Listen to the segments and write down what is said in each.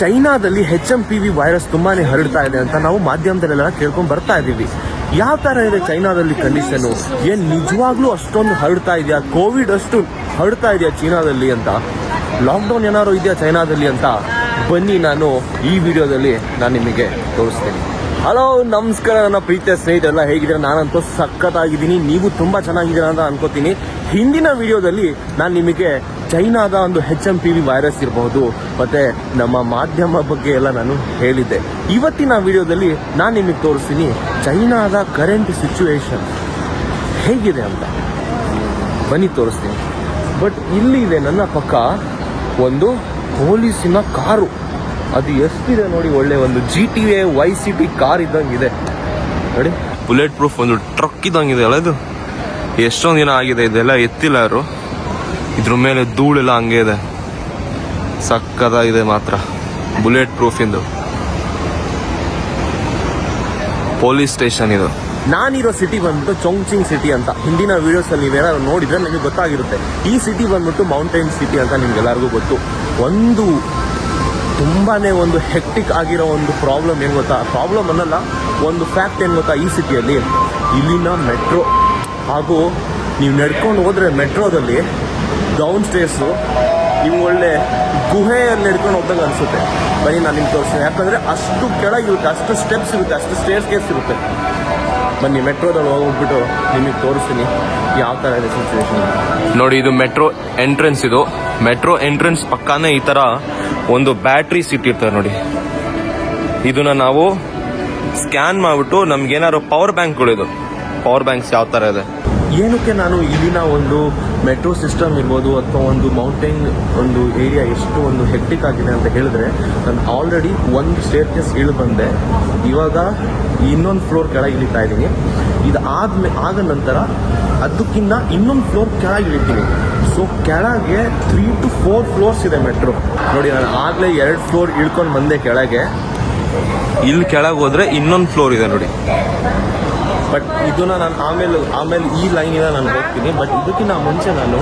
ಚೈನಾದಲ್ಲಿ H M P V virus ತುಂಬಾನೇ ಹರಡ್ತಾ ಇದೆ ಅಂತ ನಾವು ಮಾಧ್ಯಮದಲ್ಲೆಲ್ಲ ಕೇಳ್ಕೊಂಡು ಬರ್ತಾ ಇದೀವಿ. ಯಾವ ತರ ಇದೆ ಚೈನಾದಲ್ಲಿ ಕಂಡೀಷನ್ ಏನ್ ನಿಜವಾಗ್ಲೂ ಅಷ್ಟೊಂದು ಹರಡ್ತಾ ಇದೆಯಾ? ಕೋವಿಡ್ ಅಷ್ಟು ಹರಡ್ತಾ ಇದೆಯಾ ಚೀನಾದಲ್ಲಿ ಅಂತ? ಲಾಕ್ಡೌನ್ ಏನಾದ್ರು ಇದೆಯಾ ಚೈನಾದಲ್ಲಿ ಅಂತ? ಬನ್ನಿ ನಾನು ಈ ವಿಡಿಯೋದಲ್ಲಿ ನಾನು ನಿಮಗೆ ತೋರಿಸ್ತೀನಿ. ಹಲೋ ನಮಸ್ಕಾರ, ನನ್ನ ಪ್ರೀತಿಯ ಸ್ನೇಹಿತರೆಲ್ಲ ಹೇಗಿದ್ದೀರಾ? ನಾನಂತೂ ಸಖತ್ತಾಗಿದ್ದೀನಿ. ನೀವು ತುಂಬಾ ಚೆನ್ನಾಗಿದ್ದೀರಾ ಅಂತ ಅನ್ಕೋತೀನಿ. ಹಿಂದಿನ ವಿಡಿಯೋದಲ್ಲಿ ನಾನು ನಿಮಗೆ ಚೈನಾದ ಒಂದು H M P V virus ಇರಬಹುದು, ಮತ್ತೆ ನಮ್ಮ ಮಾಧ್ಯಮ ಬಗ್ಗೆ ಎಲ್ಲ ನಾನು ಹೇಳಿದ್ದೆ. ಇವತ್ತಿನ ವಿಡಿಯೋದಲ್ಲಿ ನಾನು ನಿಮಗೆ ತೋರಿಸ್ತೀನಿ ಚೈನಾದ ಕರೆಂಟ್ ಸಿಚುವೇಶನ್ ಹೇಗಿದೆ ಅಂತ. ಬನ್ನಿ, ತೋರಿಸ್ತೀನಿ. ಬಟ್ ಇಲ್ಲಿ ಇದೆ ನನ್ನ ಪಕ್ಕ ಒಂದು ಪೊಲೀಸಿನ ಕಾರು. ಅದು ಎಷ್ಟಿದೆ ನೋಡಿ ಒಳ್ಳೆ ಒಂದು G T A Y C T car ಇದ್ದಂಗಿದೆ. ನೋಡಿ. ಬುಲೆಟ್ ಪ್ರೂಫ್ ಒಂದು ಟ್ರಕ್ ಇದ್ದಂಗಿದೆ ಅಲ್ಲ ಇದು? ಎಷ್ಟೊಂದು ದಿನ ಆಗಿದೆ ಇದೆಲ್ಲ ಎತ್ತಿಲ್ಲ ಯಾರು? ಇದ್ರ ಮೇಲೆ ಧೂಳೆಲ್ಲ ಹಂಗೆ ಇದೆ. ಸಕ್ಕದಾಗಿದೆ ಮಾತ್ರ. ಬುಲೆಟ್ ಪ್ರೂಫ್ ಇಂದು. ಪೊಲೀಸ್ ಸ್ಟೇಷನ್ ಇದು. ನಾನಿರೋ ಸಿಟಿ ಬಂದ್ಬಿಟ್ಟು ಚೊಂಗ್ಚಿಂಗ್ ಸಿಟಿ ಅಂತ. ಹಿಂದಿನ ವಿಡಿಯೋಸ್ ಅಲ್ಲಿ ನೀವೇನಾದ್ರು ನೋಡಿದ್ರೆ ನಿಮಗೆ ಗೊತ್ತಾಗಿರುತ್ತೆ. ಈ ಸಿಟಿ ಬಂದ್ಬಿಟ್ಟು ಮೌಂಟೇನ್ ಸಿಟಿ ಅಂತ ನಿಮ್ಗೆಲ್ಲರಿಗೂ ಗೊತ್ತು. ಒಂದು ತುಂಬಾನೇ ಒಂದು ಹೆಕ್ಟಿಕ್ ಆಗಿರೋ ಒಂದು ಪ್ರಾಬ್ಲಮ್ ಏನು ಗೊತ್ತಾ? ಪ್ರಾಬ್ಲಮ್ ಅನ್ನಲ್ಲ, ಒಂದು ಫ್ಯಾಕ್ಟ್ ಏನು ಗೊತ್ತಾ ಈ ಸಿಟಿಯಲ್ಲಿ ಇಲ್ಲಿನ ಮೆಟ್ರೋ ಹಾಗೂ ನೀವು ನಡ್ಕೊಂಡು ಹೋದ್ರೆ ಮೆಟ್ರೋದಲ್ಲಿ ಡೌನ್ ಸ್ಟೇರ್ಸು ನೀವು ಒಳ್ಳೆ ಗುಹೆಯಲ್ಲಿ ನಡ್ಕೊಂಡು ಹೋಗ್ದಂಗೆ ಅನಿಸುತ್ತೆ. ಬನ್ನಿ, ನಾನು ನಿಮ್ಗೆ ತೋರಿಸ್ತೀನಿ. ಯಾಕಂದರೆ ಅಷ್ಟು ಕೆಳಗಿರುತ್ತೆ ಅಷ್ಟು ಸ್ಟೆಪ್ಸ್ ಇರುತ್ತೆ, ಅಷ್ಟು ಸ್ಟೇರ್ಸ್ ಕೇಸ್ ಇರುತ್ತೆ. ಬನ್ನಿ ಮೆಟ್ರೋದಲ್ಲಿ ಹೋಗ್ಬಿಟ್ಟು ನಿಮಗೆ ತೋರಿಸ್ತೀನಿ ಯಾವ ಥರ ಇದೆ ಸಿಚುವೇಶನ್ ನೋಡಿ, ಇದು ಮೆಟ್ರೋ ಎಂಟ್ರೆನ್ಸ್ ಇದು. ಮೆಟ್ರೋ ಎಂಟ್ರೆನ್ಸ್ ಪಕ್ಕಾನೇ ಈ ಥರ ಒಂದು ಬ್ಯಾಟ್ರಿ ಸೀಟ್ ಇರ್ತದೆ ನೋಡಿ. ಇದನ್ನ ನಾವು ಸ್ಕ್ಯಾನ್ ಮಾಡಿಬಿಟ್ಟು ನಮ್ಗೇನಾದ್ರು ಪವರ್ ಬ್ಯಾಂಕ್ಗಳು ಇದು. ಪವರ್ ಬ್ಯಾಂಕ್ಸ್ ಯಾವ ಥರ ಇದೆ? ಏನಕ್ಕೆ ನಾನು ಇಲ್ಲಿನ ಒಂದು ಮೆಟ್ರೋ ಸಿಸ್ಟಮ್ ಇರ್ಬೋದು ಅಥವಾ ಒಂದು ಮೌಂಟೇನ್ ಒಂದು ಏರಿಯಾ ಎಷ್ಟು ಒಂದು ಹೆಕ್ಟಿಕ್ ಆಗಿದೆ ಅಂತ ಹೇಳಿದ್ರೆ, ನಾನು ಆಲ್ರೆಡಿ ಒಂದು ಸ್ಟೇರ್ ಕೇಸ್ ಇಳಿ ಬಂದೆ. ಇವಾಗ ಇನ್ನೊಂದು ಫ್ಲೋರ್ ಕೆಳಗೆ ಇಳಿತಾ ಇದ್ದೀನಿ. ಇದು ಆದ್ಮೇ ಆದ ನಂತರ ಅದಕ್ಕಿಂತ ಇನ್ನೊಂದು ಫ್ಲೋರ್ ಕೆಳಗೆ ಇಳಿತೀನಿ. ಸೊ ಕೆಳಗೆ ತ್ರೀ ಟು ಫೋರ್ ಫ್ಲೋರ್ಸ್ ಇದೆ ಮೆಟ್ರೋ ನೋಡಿ ನಾನು ಆಗಲೇ ಎರಡು ಫ್ಲೋರ್ ಇಳ್ಕೊಂಡು ಬಂದೆ ಕೆಳಗೆ. ಇಲ್ಲಿ ಕೆಳಗೆ ಹೋದ್ರೆ ಇನ್ನೊಂದು ಫ್ಲೋರ್ ಇದೆ ನೋಡಿ. ಬಟ್ ಇದನ್ನ ನಾನು ಆಮೇಲೆ ಆಮೇಲೆ ಈ ಲೈನಿಂದ ನಾನು ಹೋಗ್ತೀನಿ. ಬಟ್ ಇದಕ್ಕಿಂತ ಮುಂಚೆ ನಾನು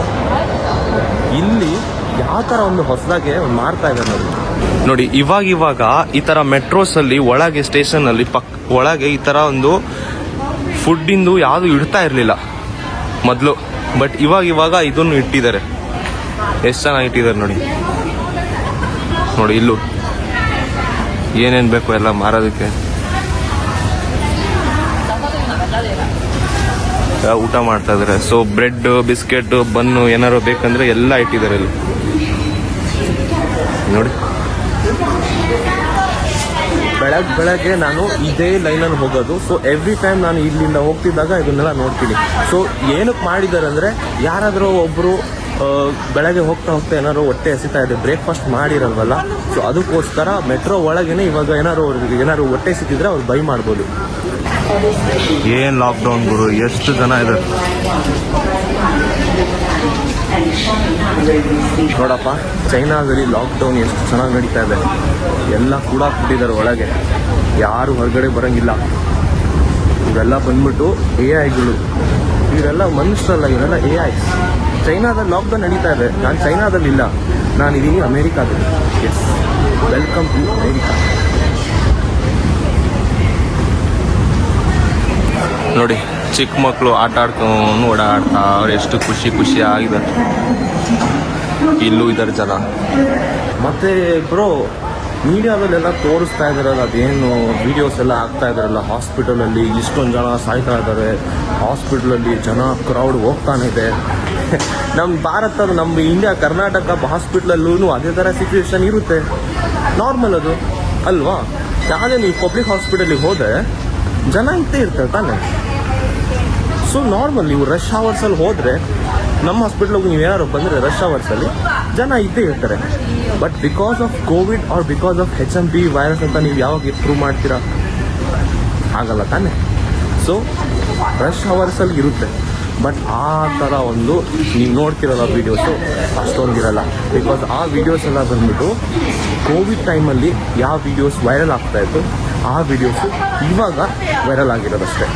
ಇಲ್ಲಿ ಯಾವ ಥರ ಒಂದು ಹೊಸದಾಗಿ ಒಂದು ಮಾಡ್ತಾ ಇದ್ದಾರೆ ನೋಡಿ. ನೋಡಿ ಇವಾಗ ಇವಾಗ ಈ ತರ ಮೆಟ್ರೋಸ್ ಅಲ್ಲಿ ಒಳಗೆ ಸ್ಟೇಷನ್ ಅಲ್ಲಿ ಪಕ್ ಒಳಗೆ ಈ ತರ ಒಂದು ಫುಡ್ ಇಂದು ಯಾವುದು ಇಡ್ತಾ ಇರಲಿಲ್ಲ. ಮೊದಲು. ಬಟ್ ಇವಾಗ ಇವಾಗ ಇದನ್ನು ಇಟ್ಟಿದ್ದಾರೆ. ಎಷ್ಟು ಚೆನ್ನಾಗಿ ಇಟ್ಟಿದ್ದಾರೆ ನೋಡಿ. ನೋಡಿ, ಇಲ್ಲೂ. ಏನೇನು ಬೇಕು ಎಲ್ಲ ಮಾರೋದಕ್ಕೆ. ಊಟ ಮಾಡ್ತಾ ಇದಾರೆ ಸೊ ಬ್ರೆಡ್ ಬಿಸ್ಕೆಟ್ ಬನ್ನು ಏನಾರು ಬೇಕಂದ್ರೆ ಎಲ್ಲ ಇಟ್ಟಿದ್ದಾರೆ ಇಲ್ಲಿ. ನೋಡಿ. ಬೆಳಗ್ಗೆ ಬೆಳಗ್ಗೆ ನಾನು ಇದೇ ಲೈನಲ್ಲಿ ಹೋಗೋದು. ಸೊ ಎವ್ರಿ ಟೈಮ್ ನಾನು ಇಲ್ಲಿಂದ ಹೋಗ್ತಿದ್ದಾಗ ಇದನ್ನೆಲ್ಲ ನೋಡ್ತೀನಿ. ಸೊ ಏನಕ್ಕೆ ಮಾಡಿದ್ದಾರೆ ಅಂದರೆ, ಯಾರಾದರೂ ಒಬ್ಬರು ಬೆಳಗ್ಗೆ ಹೋಗ್ತಾ ಹೋಗ್ತಾ ಏನಾದ್ರು ಹೊಟ್ಟೆ ಹಸಿತಾ ಇದೆ ಬ್ರೇಕ್ಫಾಸ್ಟ್ ಮಾಡಿರಲ್ವಲ್ಲ? ಸೊ ಅದಕ್ಕೋಸ್ಕರ ಮೆಟ್ರೋ ಒಳಗೇನೆ ಇವಾಗ ಏನಾದ್ರು ಅವ್ರಿಗೆ ಏನಾದ್ರು ಹೊಟ್ಟೆ ಸಿಕ್ಕಿದ್ರೆ ಅವ್ರು ಬೈ ಮಾಡ್ಬೋದು. ಏನು ಲಾಕ್ಡೌನ್ ಗುರು? ಎಷ್ಟು ಜನ ಇದೆ ನೋಡಪ್ಪ ಚೈನಾದಲ್ಲಿ ಲಾಕ್ಡೌನ್ ಎಷ್ಟು ಚೆನ್ನಾಗಿ ನಡೀತಾ ಇದೆ. ಎಲ್ಲ ಕೂಡ ಕೊಟ್ಟಿದ್ದಾರೆ ಒಳಗೆ. ಯಾರು ಹೊರಗಡೆ ಬರಂಗಿಲ್ಲ. ಇವೆಲ್ಲ ಬಂದ್ಬಿಟ್ಟು ಎ ಐಗಳು ಇವರೆಲ್ಲ ಮನುಷ್ಯರಲ್ಲ ಇವರೆಲ್ಲ ಎ ಐ ಚೈನಾದಲ್ಲಿ ಲಾಕ್ಡೌನ್ ನಡೀತಾ ಇದೆ. ನಾನು ಚೈನಾದಲ್ಲಿ ಇಲ್ಲ ನಾನು ಇದ್ದೀನಿ ಅಮೇರಿಕಾದಲ್ಲಿ. ಎಸ್ ವೆಲ್ಕಮ್ ಟು ಅಮೇರಿಕಾ ನೋಡಿ ಚಿಕ್ಕ ಮಕ್ಕಳು ಆಟ ಆಡ್ಕೊಂಡು ಓಡಾಡ್ತಾ, ಅವ್ರು ಎಷ್ಟು ಖುಷಿ ಖುಷಿ ಆಗಿದೆ. ಇಲ್ಲೂ ಇದ್ದಾರೆ ಜನ. ಮತ್ತೆ ಬ್ರೋ ಮೀಡಿಯಾದಲ್ಲೆಲ್ಲ ತೋರಿಸ್ತಾ ಇದ್ದಾರಲ್ಲ ಅದೇನು ವಿಡಿಯೋಸ್ ಎಲ್ಲ ಆಗ್ತಾ ಇದಾರಲ್ಲ ಹಾಸ್ಪಿಟಲಲ್ಲಿ ಇಷ್ಟೊಂದು ಜನ ಸಾಯ್ತಾ ಇದ್ದಾರೆ ಹಾಸ್ಪಿಟಲಲ್ಲಿ ಜನ ಕ್ರೌಡ್ ಹೋಗ್ತಾನೆ ಇದೆ. ನಮ್ಮ ಭಾರತ ನಮ್ಮ ಇಂಡಿಯಾ ಕರ್ನಾಟಕ ಹಾಸ್ಪಿಟ್ಲಲ್ಲೂ ಅದೇ ಥರ ಸಿಚುವೇಶನ್ ಇರುತ್ತೆ. ನಾರ್ಮಲ್ ಅದು. ಅಲ್ವಾ? ಯಾವುದೇ ನೀವು ಪಬ್ಲಿಕ್ ಹಾಸ್ಪಿಟಲಿಗೆ ಹೋದರೆ ಜನ ಇದ್ದೇ ಇರ್ತಾರೆ ತಾನೆ. ಸೊ ನಾರ್ಮಲ್ ನೀವು ರಶ್ ಅವರ್ಸಲ್ಲಿ ಹೋದರೆ, ನಮ್ಮ ಹಾಸ್ಪಿಟ್ಲಿಗೆ ನೀವು ಏನಾದ್ರು ಬಂದರೆ ರಶ್ ಅವರ್ಸಲ್ಲಿ ಜನ ಇದ್ದೇ ಇರ್ತಾರೆ. But because of covid or because of H M B virus ಅಂತ ನೀವು ಯಾವಾಗ ಇಂಪ್ರೂವ್ ಮಾಡ್ತೀರಾ? ಆಗಲ್ಲ ತಾನೆ. ಸೊ ರಶ್ ಅವರ್ಸಲ್ಲಿ ಇರುತ್ತೆ. ಬಟ್ ಆ ಥರ ಒಂದು ನೀವು ನೋಡ್ತಿರಲ್ಲ ವೀಡಿಯೋಸು ಅಷ್ಟೊಂದಿರಲ್ಲ. ಬಿಕಾಸ್ ಆ ವೀಡಿಯೋಸ್ ಎಲ್ಲ ಬಂದ್ಬಿಟ್ಟು ಕೋವಿಡ್ ಟೈಮಲ್ಲಿ ಯಾವ ವಿಡಿಯೋಸ್ ವೈರಲ್ ಆಗ್ತಾ ಇತ್ತು, ಆ ವೀಡಿಯೋಸು ಇವಾಗ ವೈರಲ್ ಆಗಿರೋದಷ್ಟೇ.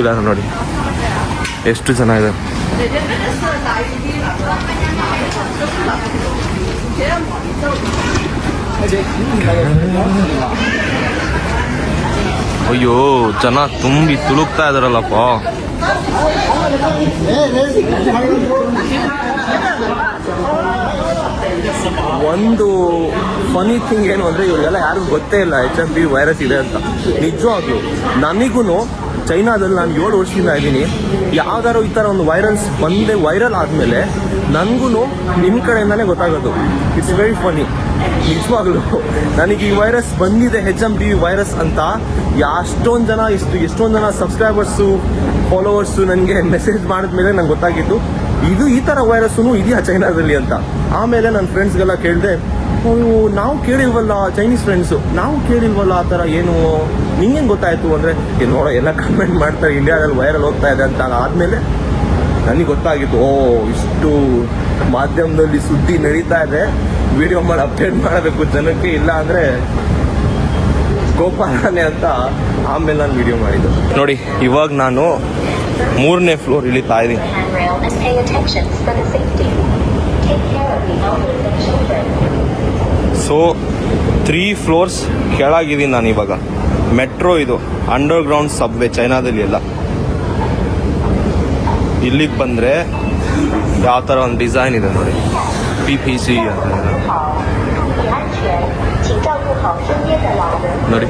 ಇಲ್ಲ ನೋಡಿ? ಎಷ್ಟು ಜನ ಇದ್ದಾರೆ ಅಯ್ಯೋ, ಜನ ತುಂಬಿ ತುಳುಕ್ತಾ ಇದಾರಲ್ಲಪ್ಪ. ಒಂದು ಫನಿ ಥಿಂಗ್ ಏನು ಅಂದ್ರೆ ಇವರೆಲ್ಲ ಯಾರಿಗೂ ಗೊತ್ತೇ ಇಲ್ಲ ಎಚ್ ಎಂ ಬಿ ವೈರಸ್ ಇದೆ ಅಂತ. ನಿಜವಾಗ್ಲು ನನಗೂ ಚೈನಾದಲ್ಲಿ ನಾನು ಏಳು ವರ್ಷದಿಂದ ಇದ್ದೀನಿ. ಯಾವ್ದಾರು ಈ ಥರ ಒಂದು ವೈರಲ್ಸ್ ಬಂದೆ ವೈರಲ್ ಆದಮೇಲೆ ನನಗೂ ನಿಮ್ಮ ಕಡೆಯಿಂದಲೇ ಗೊತ್ತಾಗೋದು. ಇಟ್ಸ್ ವೆರಿ ಫನಿ ನಿಜವಾಗ್ಲು. ನನಗೆ ಈ ವೈರಸ್ ಬಂದಿದೆ H M T V virus ಅಂತ. ಎಷ್ಟೊಂದು ಜನ ಇಷ್ಟು ಎಷ್ಟೊಂದು ಜನ ಸಬ್ಸ್ಕ್ರೈಬರ್ಸು ಫಾಲೋವರ್ಸು ನನಗೆ ಮೆಸೇಜ್ ಮಾಡಿದ್ಮೇಲೆ ನಂಗೆ ಗೊತ್ತಾಗಿತ್ತು ಇದು ಈ ಥರ ವೈರಸ್ಸು ಇದೆಯಾ ಚೈನಾದಲ್ಲಿ ಅಂತ. ಆಮೇಲೆ ನನ್ನ ಫ್ರೆಂಡ್ಸ್ಗೆಲ್ಲ ಕೇಳಿದೆ ನಾವು ಕೇಳಿಲ್ವಲ್ಲ ಚೈನೀಸ್ ಫ್ರೆಂಡ್ಸು ನಾವು ಕೇಳಿಲ್ವಲ್ಲ ಆ ಥರ ಏನು? ನಿಂಗೇನು ಗೊತ್ತಾಯ್ತು ಅಂದರೆ ನೋಡೋ ಎಲ್ಲ ಕಮೆಂಟ್ ಮಾಡ್ತಾರೆ ಇಂಡಿಯಾದಲ್ಲಿ ವೈರಲ್ ಹೋಗ್ತಾ ಇದೆ ಅಂತ ಆದಮೇಲೆ ನನಗೆ ಗೊತ್ತಾಗಿತ್ತು ಓ ಇಷ್ಟು ಮಾಧ್ಯಮದಲ್ಲಿ ಸುದ್ದಿ ನಡೀತಾ ಇದೆ ವಿಡಿಯೋ ಮಾಡಿ ಅಪ್ಡೇಟ್ ಮಾಡಬೇಕು ಜನಕ್ಕೆ ಇಲ್ಲ ಅಂದರೆ ಗೋಪಾಲನೆ ಅಂತ ಆಮೇಲೆ ನಾನು ವಿಡಿಯೋ ಮಾಡಿದ್ದು. ನೋಡಿ ಇವಾಗ ನಾನು ಮೂರನೇ ಫ್ಲೋರ್ ಇಳಿತಾ ಇದ್ದೀನಿ ತ್ರೀ ಫ್ಲೋರ್ಸ್ ಕೆಳಗಿದ್ದೀನಿ ನಾನು ಇವಾಗ. ಮೆಟ್ರೋ ಇದು. ಅಂಡರ್ ಗ್ರೌಂಡ್ ಸಬ್ವೆ ಚೈನಾದಲ್ಲಿ ಎಲ್ಲ. ಇಲ್ಲಿಗೆ ಬಂದರೆ ಯಾವ ಥರ ಒಂದು ಡಿಸೈನ್ ಇದೆ ನೋಡಿ. ಪಿ ಪಿ ಸಿ ಅಂತ ನೋಡಿ.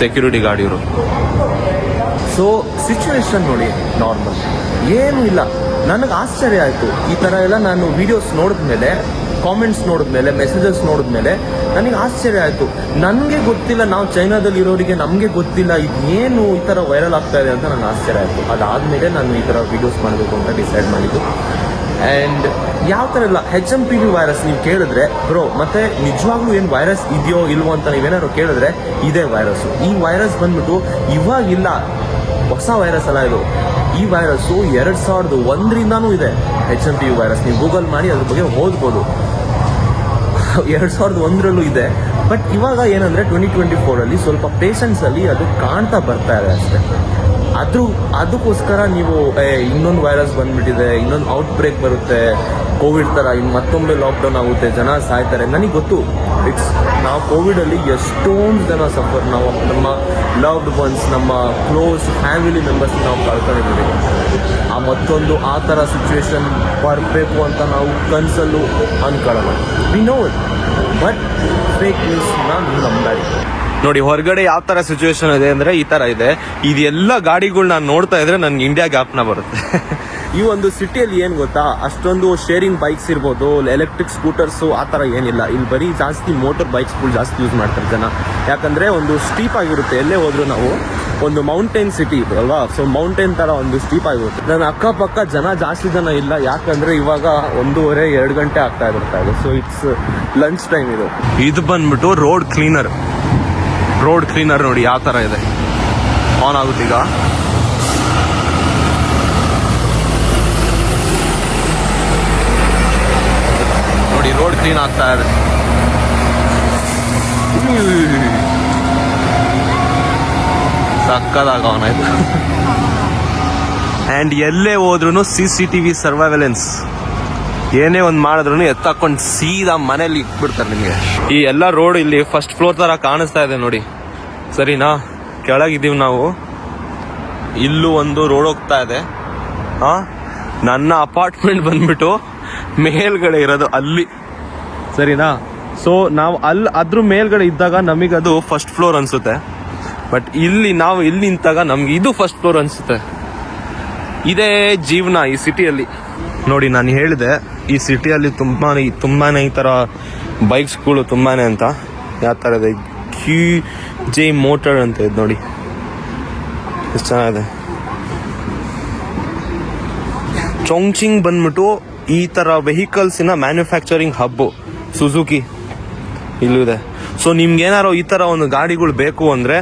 ಸೆಕ್ಯೂರಿಟಿ ಗಾರ್ಡ್ ಇವರು. ಸೊ ಸಿಚುವೇಶನ್ ನೋಡಿ ನಾರ್ಮಲ್ ಏನೂ ಇಲ್ಲ. ನನಗೆ ಆಶ್ಚರ್ಯ ಆಯಿತು. ಈ ಥರ ಎಲ್ಲ ನಾನು ವಿಡಿಯೋಸ್ ನೋಡಿದ್ಮೇಲೆ ಕಾಮೆಂಟ್ಸ್ ನೋಡಿದ್ಮೇಲೆ ಮೆಸೇಜಸ್ ನೋಡಿದ್ಮೇಲೆ ನನಗೆ ಆಶ್ಚರ್ಯ ಆಯಿತು. ನನಗೆ ಗೊತ್ತಿಲ್ಲ, ನಾವು ಚೈನಾದಲ್ಲಿ ಇರೋರಿಗೆ ನಮಗೆ ಗೊತ್ತಿಲ್ಲ ಇದೇನು ಈ ಥರ ವೈರಲ್ ಆಗ್ತಾ ಇದೆ ಅಂತ ನನಗೆ ಆಶ್ಚರ್ಯ ಆಯಿತು. ಅದಾದಮೇಲೆ ನಾನು ಈ ಥರ ವಿಡಿಯೋಸ್ ಮಾಡಬೇಕು ಅಂತ ಡಿಸೈಡ್ ಮಾಡಿದ್ದು. ಆ್ಯಂಡ್ ಯಾವ ಥರ ಇಲ್ಲ H M P V virus ನೀವು ಕೇಳಿದ್ರೆ ಬ್ರೋ ಮತ್ತೆ ನಿಜವಾಗ್ಲೂ ಏನು ವೈರಸ್ ಇದೆಯೋ ಇಲ್ವೋ ಅಂತ ನೀವೇನಾದ್ರು ಕೇಳಿದ್ರೆ, ಇದೇ ವೈರಸ್ಸು ಈ ವೈರಸ್ ಬಂದ್ಬಿಟ್ಟು ಇವಾಗಿಲ್ಲ, ಹೊಸ ವೈರಸ್ ಅಲ್ಲ ಇದು. ಈ ವೈರಸ್ಸು ಎರಡು ಸಾವಿರದ ಒಂದರಿಂದನೂ ಇದೆ. H M P U virus. ನೀವು ಗೂಗಲ್ ಮಾಡಿ ಅದ್ರ ಬಗ್ಗೆ ಓದ್ಬೋದು. ಎರಡು ಸಾವಿರದ ಒಂದರಲ್ಲೂ ಇದೆ. ಬಟ್ ಇವಾಗ ಏನಂದ್ರೆ ಟ್ವೆಂಟಿ ಟ್ವೆಂಟಿ ಫೋರಲ್ಲಿ ಸ್ವಲ್ಪ ಪೇಷನ್ಸ್ ಅಲ್ಲಿ ಅದು ಕಾಣ್ತಾ ಬರ್ತಾ ಇದೆ ಅಷ್ಟೇ. ಅದು ಅದಕ್ಕೋಸ್ಕರ ನೀವು ಇನ್ನೊಂದು ವೈರಸ್ ಬಂದ್ಬಿಟ್ಟಿದೆ, ಇನ್ನೊಂದು ಔಟ್ ಬ್ರೇಕ್ ಬರುತ್ತೆ, ಕೋವಿಡ್ ಥರ ಇನ್ನು ಮತ್ತೊಮ್ಮೆ ಲಾಕ್ಡೌನ್ ಆಗುತ್ತೆ, ಜನ ಸಾಯ್ತಾರೆ. ನನಗೆ ಗೊತ್ತು ಇಟ್ಸ್ ನಾವು ಕೋವಿಡಲ್ಲಿ ಎಷ್ಟೊಂದು ಜನ ಸಫರ್ ನಾವು ನಮ್ಮ ಲವ್ಡ್ ಒನ್ಸ್ ನಮ್ಮ ಕ್ಲೋಸ್ ಫ್ಯಾಮಿಲಿ ಮೆಂಬರ್ಸ್ ನಾವು ಕಳ್ಕೊಂಡಿದ್ದೀವಿ. ಆ ಮತ್ತೊಂದು ಆ ಥರ ಸಿಚುವೇಶನ್ ಬರಬೇಕು ಅಂತ ನಾವು ಕನಸಲ್ಲೂ ಅನ್ಕೊಳ್ಳೋಣ ವಿ ನೋ ಬಟ್ ಫೇಕ್ ನಾನು ನಂಬಾಡಿ ನೋಡಿ, ಹೊರಗಡೆ ಯಾವ ತರ ಸಿಚುವೇಶನ್ ಇದೆ ಅಂದ್ರೆ ಈ ತರ ಇದೆ. ಇದೆಲ್ಲ ಗಾಡಿಗಳು ನಾನು ನೋಡ್ತಾ ಇದ್ರೆ ನನ್ಗೆ ಇಂಡಿಯಾ ಗ್ಯಾಪ್ನ ಬರುತ್ತೆ. ಈ ಒಂದು ಸಿಟಿಯಲ್ಲಿ ಏನು ಗೊತ್ತಾ? ಅಷ್ಟೊಂದು ಶೇರಿಂಗ್ ಬೈಕ್ಸ್ ಇರ್ಬೋದು ಎಲೆಕ್ಟ್ರಿಕ್ ಸ್ಕೂಟರ್ಸು ಆ ಥರ ಏನಿಲ್ಲ. ಇಲ್ಲಿ ಬರೀ ಜಾಸ್ತಿ ಮೋಟರ್ ಬೈಕ್ಸ್ಗಳು ಜಾಸ್ತಿ ಯೂಸ್ ಮಾಡ್ತಾರೆ ಜನ. ಯಾಕಂದರೆ ಒಂದು ಸ್ಟೀಪ್ ಆಗಿರುತ್ತೆ. ಎಲ್ಲೇ ಹೋದರೂ ನಾವು ಒಂದು ಮೌಂಟೇನ್ ಸಿಟಿ ಇದ್ರಲ್ವಾ ಸೊ ಮೌಂಟೇನ್ ತರ ಒಂದು ಸ್ಟೀಪ್ ಆಗಿರುತ್ತೆ. ನನ್ನ ಅಕ್ಕಪಕ್ಕ ಜನ ಜಾಸ್ತಿ ಜನ ಇಲ್ಲ. ಯಾಕಂದ್ರೆ ಇವಾಗ ಒಂದೂವರೆ, ಎರಡು ಗಂಟೆ ಆಗ್ತಾ ಇರ್ತಾ ಇದೆ ಸೊ ಇಟ್ಸ್ ಲಂಚ್ ಟೈಮ್ ಇದು. ಇದು ಬಂದ್ಬಿಟ್ಟು ರೋಡ್ ಕ್ಲೀನರ್ ರೋಡ್ ಕ್ಲೀನರ್ ನೋಡಿ ಯಾವ ತರ ಇದೆ. ಆನ್ ಆಗುತ್ತೆ ಈಗ ಕ್ಲೀನ್ ಆಗ್ತಾ ಇದೆ ಸಕ್ಕದಾಗ ಆನ್ ಆಯ್ತು ಆ್ಯಂಡ್ ಎಲ್ಲೇ ಹೋದ್ರೂ C C T V surveillance ಏನೇ ಒಂದು ಮಾಡಿದ್ರು ಎತ್ತಾಕೊಂಡು ಸೀದಾ ಮನೇಲಿ ಇಟ್ಬಿಡ್ತಾರೆ ನಿಮಗೆ. ಈ ಎಲ್ಲ ರೋಡ್ ಇಲ್ಲಿ ಫಸ್ಟ್ ಫ್ಲೋರ್ ತರ ಕಾಣಿಸ್ತಾ ಇದೆ ನೋಡಿ. ಸರಿನಾ? ಕೆಳಗಿದ್ದೀವಿ ನಾವು. ಇಲ್ಲೂ ಒಂದು ರೋಡ್ ಹೋಗ್ತಾ ಇದೆ. ಹಾ ನನ್ನ ಅಪಾರ್ಟ್ಮೆಂಟ್ ಬಂದ್ಬಿಟ್ಟು ಮೇಲ್ಗಡೆ ಇರೋದು ಅಲ್ಲಿ. ಸರಿನಾ? ಸೊ ನಾವು ಅಲ್ಲಿ ಅದ್ರ ಮೇಲ್ಗಡೆ ಇದ್ದಾಗ ನಮಗದು ಫಸ್ಟ್ ಫ್ಲೋರ್ ಅನ್ಸುತ್ತೆ. ಬಟ್ ಇಲ್ಲಿ ನಾವು ಇಲ್ಲಿ ನಿಂತಾಗ ನಮ್ಗೆ ಇದು ಫಸ್ಟ್ ಫ್ಲೋರ್ ಅನ್ಸುತ್ತೆ. ಇದೇ ಜೀವನ ಈ ಸಿಟಿಯಲ್ಲಿ ನೋಡಿ, ನಾನು ಹೇಳಿದೆ, ಈ ಸಿಟಿಯಲ್ಲಿ ತುಂಬಾ ತುಂಬಾ ಈ ಥರ ಬೈಕ್ಸ್ಗಳು ತುಂಬಾನೇ ಅಂತ. ಯಾವ ಥರ ಇದೆ ಕ್ಯೂ ಜೆ ಮೋಟರ್ ಅಂತ ಇದೆ ನೋಡಿ. ಎಷ್ಟು ಚೆನ್ನಾಗಿದೆ. ಚೊಂಗ್ಚಿಂಗ್ ಬಂದ್ಬಿಟ್ಟು ಈ ಥರ ವೆಹಿಕಲ್ಸಿನ ಮ್ಯಾನುಫ್ಯಾಕ್ಚರಿಂಗ್ ಹಬ್ಬು ಸುಜುಕಿ ಇಲ್ಲೂ ಇದೆ ಸೊ ನಿಮ್ಗೆ ಏನಾರೋ ಈ ಥರ ಒಂದು ಗಾಡಿಗಳು ಬೇಕು ಅಂದರೆ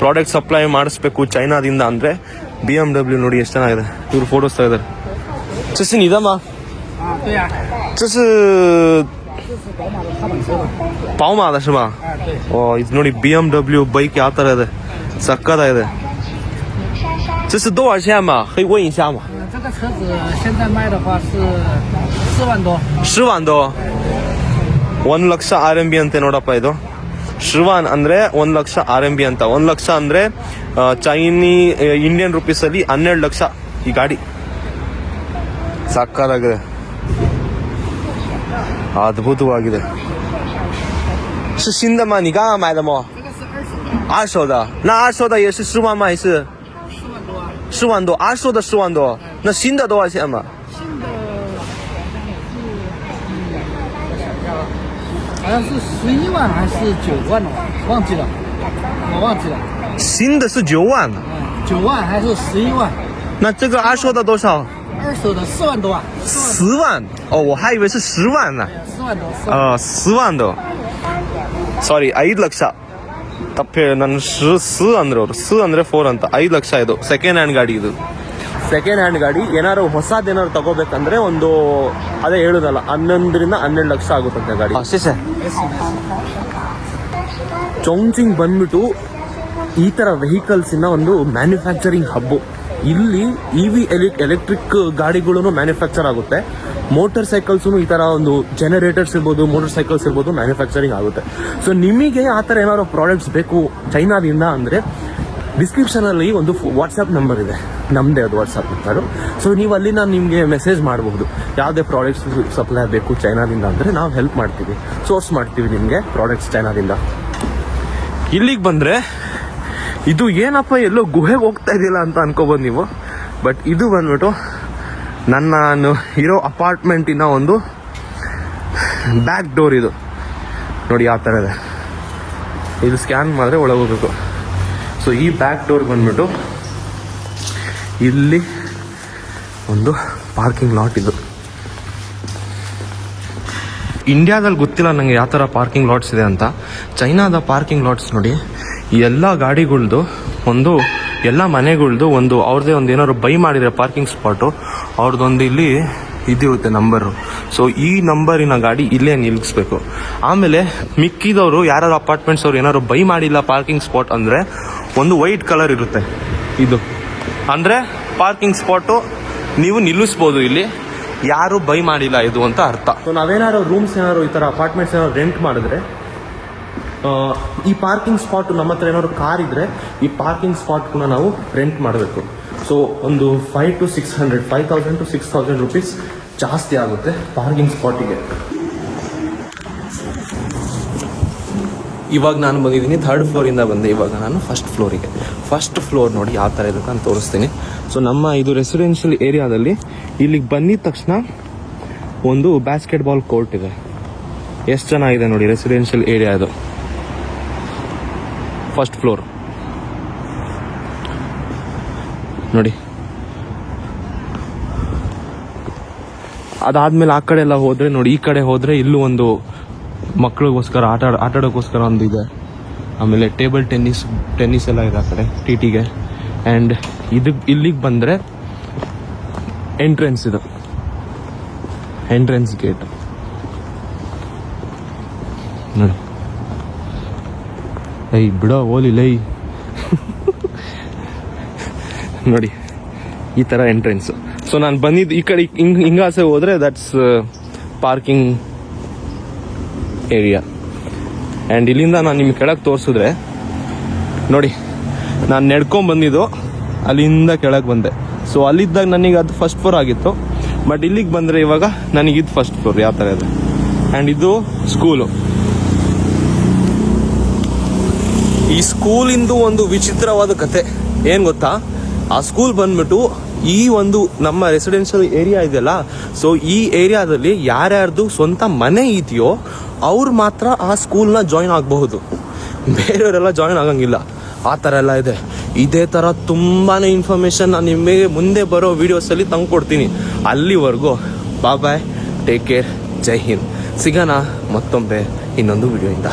ಪ್ರಾಡಕ್ಟ್ ಸಪ್ಲೈ ಮಾಡಿಸ್ಬೇಕು ಚೈನಾದಿಂದ ಅಂದರೆ ಬಿ ಎಮ್ ಡಬ್ಲ್ಯೂ ನೋಡಿ ಎಷ್ಟು ಚೆನ್ನಾಗಿದೆ ಇವ್ರು ಫೋಟೋಸ್ ತೆಗೆದಾರೆ 这是你的吗？啊，对呀、这是这是宝马的踏板车的。宝马的是吧？啊，对，ಓ ಇದು ನೋಡಿ ಬಿ ಎಮ್ ಡಬ್ಲ್ಯೂ ಬೈಕ್ ಯಾವ ಥರ ಇದೆ ಸಕ್ಕದಾಗಿದೆ 这是多少钱嘛？可以问一下吗？嗯，这个车子现在卖的话是四万多。十万多。 ಒಂದು ಲಕ್ಷ ಆರ್ ಎಂ ಬಿ ಅಂತೆ ನೋಡಪ್ಪ ಇದು. ಶ್ರವಾನ್ ಅಂದರೆ ಒಂದು ಲಕ್ಷ ಆರ್ ಎಂ ಬಿ ಅಂತ. ಒಂದು ಲಕ್ಷ ಅಂದರೆ ಚೈನೀ ಇಂಡಿಯನ್ ರುಪೀಸಲ್ಲಿ ಹನ್ನೆರಡು ಲಕ್ಷ ಈ ಗಾಡಿ. ಸಾಕಾಗಿದೆ ಅದ್ಭುತವಾಗಿದೆ. ಶಿಂದಮ್ಮ ನಿಗಾ ಮ್ಯಾಡಮೋ ಆಶೋದ. ನಾ ಆಶೋದ ಎಷ್ಟು ಶ್ರುವಮ್ಮ ಹೆಸು ಶ್ರುವಂದು ಆಶೋದ ಶ್ರುವಂದು. ನಾ ಶಿಂದದೋ ಅಮ್ಮ 好像是十一万还是九万哦，忘记了，我忘记了。新的是九万，嗯，九万还是十一万？那这个二手的多少？二手的四万多啊，四万十万哦，我还以为是十万呢。多，四万多，四万多。ಆ, ಸ್ವಾಂದು ಸಾರಿ ಐದು ಲಕ್ಷ ತಪ್ಪು ಹೇಳಿ ನನ್ನ ಸ್ ಸ್ ಅಂದ್ರೆ ಅವರು ಸ್ ಅಂದ್ರೆ ಫೋರ್ ಅಂತ ಐದು ಲಕ್ಷ ಇದು ಸೆಕೆಂಡ್ ಹ್ಯಾಂಡ್ ಗಾಡಿ ಇದು second hand ಗಾಡಿ ಏನಾದ್ರು ಹೊಸದೇನಾದ್ರು ತಗೋಬೇಕಂದ್ರೆ ಒಂದು ಅದೇ ಹೇಳುದಲ್ಲ ಹನ್ನೊಂದರಿಂದ ಹನ್ನೆರಡು ಲಕ್ಷ ಆಗುತ್ತಂತೆ ಗಾಡಿ. ಅಷ್ಟೇ ಸರ್ ಚೊಂಚಿಂಗ್ ಬಂದ್ಬಿಟ್ಟು ಈ ತರ ವೆಹಿಕಲ್ಸಿನ ಒಂದು ಮ್ಯಾನುಫ್ಯಾಕ್ಚರಿಂಗ್ ಹಬ್ಬು ಇಲ್ಲಿ ಇ ವಿ ಎಲೆಕ್ಟ್ರಿಕ್ ಗಾಡಿಗಳು ಮ್ಯಾನುಫ್ಯಾಕ್ಚರ್ ಆಗುತ್ತೆ. ಮೋಟರ್ ಸೈಕಲ್ಸ್ ಈ ತರ ಒಂದು ಜನರೇಟರ್ಸ್ ಇರ್ಬೋದು ಮೋಟರ್ ಸೈಕಲ್ಸ್ ಇರ್ಬೋದು ಮ್ಯಾನುಫ್ಯಾಕ್ಚರಿಂಗ್ ಆಗುತ್ತೆ. ಸೊ ನಿಮಗೆ ಆ ಥರ ಏನಾದ್ರು ಪ್ರಾಡಕ್ಟ್ಸ್ ಬೇಕು ಚೈನಾದಿಂದ ಅಂದ್ರೆ ಡಿಸ್ಕ್ರಿಪ್ಷನ್ ಅಲ್ಲಿ ಒಂದು ವಾಟ್ಸಪ್ ನಂಬರ್ ಇದೆ. ನಮ್ದೇ ಅದು ವಾಟ್ಸ್ಆಪ್ ನಂಬರ್ ಸೊ ನೀವು ಅಲ್ಲಿ ನಾನು ನಿಮಗೆ ಮೆಸೇಜ್ ಮಾಡಬಹುದು. ಯಾವುದೇ ಪ್ರಾಡಕ್ಟ್ಸ್ ಸಪ್ಲೈ ಬೇಕು ಚೈನಾದಿಂದ ಅಂದರೆ ನಾವು ಹೆಲ್ಪ್ ಮಾಡ್ತೀವಿ. ಸೋರ್ಸ್ ಮಾಡ್ತೀವಿ ನಿಮಗೆ ಪ್ರಾಡಕ್ಟ್ಸ್ ಚೈನಾದಿಂದ ಇಲ್ಲಿಗೆ ಬಂದರೆ, ಇದು ಏನಪ್ಪ ಎಲ್ಲೋ ಗುಹೆಗೆ ಹೋಗ್ತಾ ಇದೆಯಲ್ಲ ಅಂತ ಅನ್ಕೋಬೋದು ನೀವು. ಬಟ್ ಇದು ಬಂದ್ಬಿಟ್ಟು ನನ್ನ ನಾನು ಇರೋ ಅಪಾರ್ಟ್ಮೆಂಟಿನ ಒಂದು ಬ್ಯಾಕ್ ಡೋರ್ ಇದು. ನೋಡಿ ಯಾವ ಥರ ಇದೆ. ಇದು ಸ್ಕ್ಯಾನ್ ಮಾಡಿದ್ರೆ ಒಳಗೆ ಹೋಗ್ಬೇಕು. ಸೊ ಈ ಬ್ಯಾಕ್ ಡೋರ್ ಬಂದ್ಬಿಟ್ಟು ಇಲ್ಲಿ ಒಂದು ಪಾರ್ಕಿಂಗ್ ಲಾಟ್ ಇದು. ಇಂಡಿಯಾದಲ್ಲಿ ಗೊತ್ತಿಲ್ಲ ನನಗೆ ಯಾವ ಥರ ಪಾರ್ಕಿಂಗ್ ಲಾಟ್ಸ್ ಇದೆ ಅಂತ. ಚೈನಾದ ಪಾರ್ಕಿಂಗ್ ಲಾಟ್ಸ್ ನೋಡಿ, ಎಲ್ಲ ಗಾಡಿಗಳ್ದು ಒಂದು, ಎಲ್ಲ ಮನೆಗಳ್ದು ಒಂದು ಅವ್ರದ್ದೇ ಒಂದು ಏನಾದ್ರು ಬೈ ಮಾಡಿದರೆ ಪಾರ್ಕಿಂಗ್ ಸ್ಪಾಟು ಅವ್ರದ್ದೊಂದು ಇಲ್ಲಿ ಇದಿರುತ್ತೆ ನಂಬರು ಸೊ ಈ ನಂಬರಿನ ಗಾಡಿ ಇಲ್ಲೇ ನಿಲ್ಲಿಸ್ಬೇಕು ಆಮೇಲೆ ಮಿಕ್ಕಿದವರು ಯಾರು ಅಪಾರ್ಟ್ಮೆಂಟ್ಸ್ ಅವ್ರು ಏನಾದ್ರು ಬೈ ಮಾಡಿಲ್ಲ ಪಾರ್ಕಿಂಗ್ ಸ್ಪಾಟ್ ಅಂದರೆ ಒಂದು ವೈಟ್ ಕಲರ್ ಇರುತ್ತೆ. ಇದು. ಅಂದರೆ ಪಾರ್ಕಿಂಗ್ ಸ್ಪಾಟು ನೀವು ನಿಲ್ಲಿಸ್ಬೋದು ಇಲ್ಲಿ. ಯಾರು ಬೈ ಮಾಡಿಲ್ಲ ಇದು ಅಂತ ಅರ್ಥ. ಸೊ ನಾವೇನಾದ್ರು ರೂಮ್ಸ್ ಏನಾದ್ರು ಈ ತರ ಅಪಾರ್ಟ್ಮೆಂಟ್ಸ್ ಏನಾದ್ರು ರೆಂಟ್ ಮಾಡಿದ್ರೆ ಈ ಪಾರ್ಕಿಂಗ್ ಸ್ಪಾಟ್ ನಮ್ಮ ಹತ್ರ ಏನಾದ್ರು ಕಾರ್ ಇದ್ರೆ ಈ ಪಾರ್ಕಿಂಗ್ ಸ್ಪಾಟ್ ಕೂಡ ನಾವು ರೆಂಟ್ ಮಾಡಬೇಕು. ಸೊ ಒಂದು five to six hundred five thousand to six thousand rupees ಜಾಸ್ತಿ ಆಗುತ್ತೆ ಪಾರ್ಕಿಂಗ್ ಸ್ಪಾಟಿಗೆ ಇವಾಗ ನಾನು ಬಂದಿದ್ದೀನಿ ಥರ್ಡ್ ಫ್ಲೋರಿಂದ ಬಂದೆ. ಇವಾಗ ನಾನು ಫಸ್ಟ್ ಫ್ಲೋರಿಗೆ ಫಸ್ಟ್ ಫ್ಲೋರ್ ನೋಡಿ ಯಾವ ಥರ ಇರುತ್ತೆ ಅಂತ ತೋರಿಸ್ತೀನಿ. ಸೊ ನಮ್ಮ ಇದು ರೆಸಿಡೆನ್ಷಿಯಲ್ ಏರಿಯಾದಲ್ಲಿ ಇಲ್ಲಿಗೆ ಬಂದಿದ ತಕ್ಷಣ ಒಂದು ಬ್ಯಾಸ್ಕೆಟ್ ಬಾಲ್ ಕೋರ್ಟ್ ಇದೆ. ಎಷ್ಟು ಚೆನ್ನಾಗಿದೆ ನೋಡಿ ರೆಸಿಡೆನ್ಷಿಯಲ್ ಏರಿಯಾ ಇದು? ಫಸ್ಟ್ ಫ್ಲೋರ್ ನೋಡಿ. ಅದಾದ್ಮೇಲೆ ಆ ಕಡೆ ಎಲ್ಲ ಹೋದ್ರೆ ನೋಡಿ, ಈ ಕಡೆ ಹೋದ್ರೆ ಇಲ್ಲೂ ಒಂದು ಮಕ್ಕಳಿಗೋಸ್ಕರ ಆಟ, ಆಟಾಡೋಕ್ಕೋಸ್ಕರ ಒಂದು ಇದೆ. ಆಮೇಲೆ ಟೇಬಲ್ ಟೆನ್ನಿಸ್ ಟೆನ್ನಿಸ್ ಎಲ್ಲ ಇದೆ ಆ ಕಡೆ, ಟಿ ಟಿಗೆ. ಆ್ಯಂಡ್ ಇದು, ಇಲ್ಲಿಗೆ ಬಂದರೆ ಎಂಟ್ರೆನ್ಸ್ ಇದು. Entrance gate. ನೋಡಿ. ಐ ಬಿಡೋ, ಓಲಿ ಲೈ ನೋಡಿ, ಈ ಥರ ಎಂಟ್ರೆನ್ಸ್ ಸೊ ನಾನು ಬಂದಿದ್ದು ಈ ಕಡೆ, ಹಿಂಗ್, ಹಿಂಗಾಸೆ ಹೋದರೆ ದಟ್ಸ್ ಪಾರ್ಕಿಂಗ್ ಏರಿಯಾ ಆ್ಯಂಡ್ ಇಲ್ಲಿಂದ ನಾನು ನಿಮ್ಗೆ ಕೆಳಗೆ ತೋರಿಸಿದ್ರೆ, ನೋಡಿ, ನಾನು ನಡ್ಕೊಂಡ್ ಬಂದಿದ್ದು ಅಲ್ಲಿಂದ ಕೆಳಗೆ ಬಂದೆ. ಸೊ ಅಲ್ಲಿದ್ದಾಗ ನನಗೆ ಅದು ಫಸ್ಟ್ ಫ್ಲೋರ್ ಆಗಿತ್ತು. ಬಟ್ ಇಲ್ಲಿಗೆ ಬಂದರೆ ಇವಾಗ ನನಗೆ ಇದು ಫಸ್ಟ್ ಫ್ಲೋರ್ ಯಾವ ಥರ ಇದೆ. ಆ್ಯಂಡ್ ಇದು ಸ್ಕೂಲು ಈ ಸ್ಕೂಲಿಂದು ಒಂದು ವಿಚಿತ್ರವಾದ ಕತೆ. ಏನು ಗೊತ್ತಾ? ಆ ಸ್ಕೂಲ್ ಬಂದ್ಬಿಟ್ಟು ಈ ಒಂದು ನಮ್ಮ ರೆಸಿಡೆನ್ಷಿಯಲ್ ಏರಿಯಾ ಇದೆಯಲ್ಲ ಸೊ ಈ ಏರಿಯಾದಲ್ಲಿ ಯಾರ್ಯಾರ್ದು ಸ್ವಂತ ಮನೆ ಇದೆಯೋ ಅವ್ರು ಮಾತ್ರ ಆ ಸ್ಕೂಲ್ನ ಜಾಯಿನ್ ಆಗಬಹುದು. ಬೇರೆಯವರೆಲ್ಲ ಜಾಯಿನ್ ಆಗಂಗಿಲ್ಲ. ಆ ಥರ ಎಲ್ಲ ಇದೆ. ಇದೇ ಥರ ತುಂಬಾ ಇನ್ಫಾರ್ಮೇಷನ್ ನಾನು ನಿಮಗೆ ಮುಂದೆ ಬರೋ ವೀಡಿಯೋಸಲ್ಲಿ ತಂಗ್ ಕೊಡ್ತೀನಿ. ಅಲ್ಲಿವರೆಗೂ ಬಾಯ್ ಬಾಯ್ ಟೇಕ್ ಕೇರ್ ಜೈ ಹಿಂದ್. ಸಿಗೋಣ ಮತ್ತೊಮ್ಮೆ ಇನ್ನೊಂದು ವಿಡಿಯೋಯಿಂದ